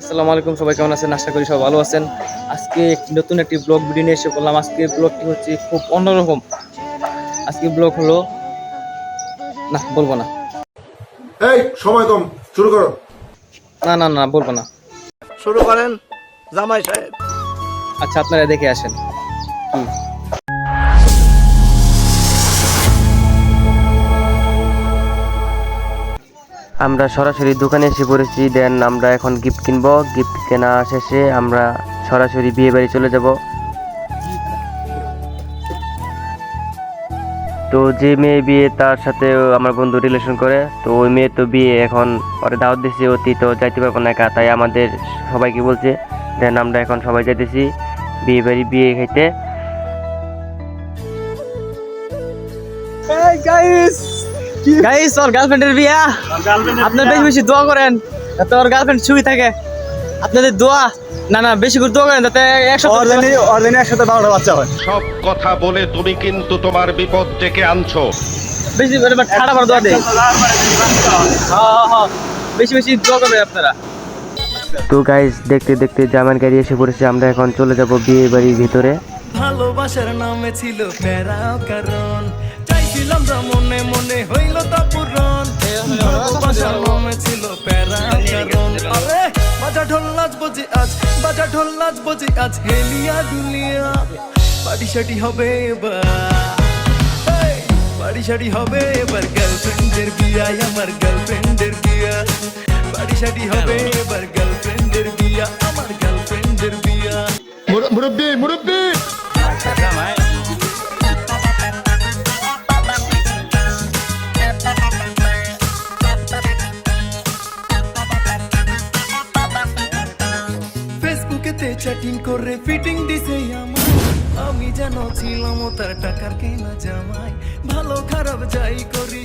আসসালামু আলাইকুম সবাই কেমন আছেন? আশা করি সবাই ভালো আছেন। আজকে নতুন একটি ব্লগ ভিডিও নিয়ে এসে করলাম আজকে ব্লগটি হচ্ছে খুব অন্যরকম। আজকে ব্লগ হলো না বলব না। এই সময় কম শুরু করো। না না না বলব না। শুরু করেন জামাই সাহেব। আচ্ছা আপনারা দেখে আসেন। কি আমরা সরাসরি দোকানে এসে পড়েছি। দেন আমরা এখন গিফট কিনবো। গিফট কেনা শেষে আমরা সরাসরি বিয়ে বাড়ি চলে যাব। তো যে মেয়ে বিয়ে তার সাথে আমার বন্ধু রিলেশন করে, তো ওই মেয়ে তো বিয়ে এখন পরে দাওয়াত দিচ্ছে অতি তো যাইতে পারব না একা। তাই আমাদের সবাইকে বলছে, দেন আমরা এখন সবাই যাইতেছি বিয়ে বাড়ি, বিয়ে খাইতে। গাইস ওর গার্লফ্রেন্ডের বিয়া। আপনার বেশি বেশি দোয়া করেন যাতে ওর গার্লফ্রেন্ড ছবি থাকে। আপনাদের দোয়া না না বেশি করে দোয়া করেন যাতে একসাথে বারোটা বাচ্চা হয়। সব কথা বলে তুমি কিন্তু তোমার বিপদ ডেকে আনছো। বেশি করে ঠাড়া মারা দোয়া দেয় হ্যাঁ হ্যাঁ বেশি বেশি দোয়া করবেন আপনারা। তো গাইজ দেখতে দেখতে জামার গাড়ি এসে পড়েছে। আমরা এখন চলে যাব বিয়ে বাড়ির ভিতরে। ভালোবাসার নামে ছিল প্যারা কারণ। বাজা ঢোল নাচ বজি আজ বাজা ঢোল নাচ বজি আজ হেলিয়া দুলিয়া। পাটি সাটি হবে এবার। এই, বাড়ি সাড়ি হবে এবার গার্লফ্রেন্ডের বিয়া আমার গার্লফ্রেন্ডের বিয়া। বাড়ি সাড়ি হবে এবার গার্লফ্রেন্ডের বিয়া আমার গার্লফ্রেন্ডের বিয়া। মুরব্বী মুরব্বী! চ্যাটিং করে ফিটিং দিছে আমার আমি যেন ছিলাম তার টাকার কেনা জামাই। ভালো খারাপ যাই করি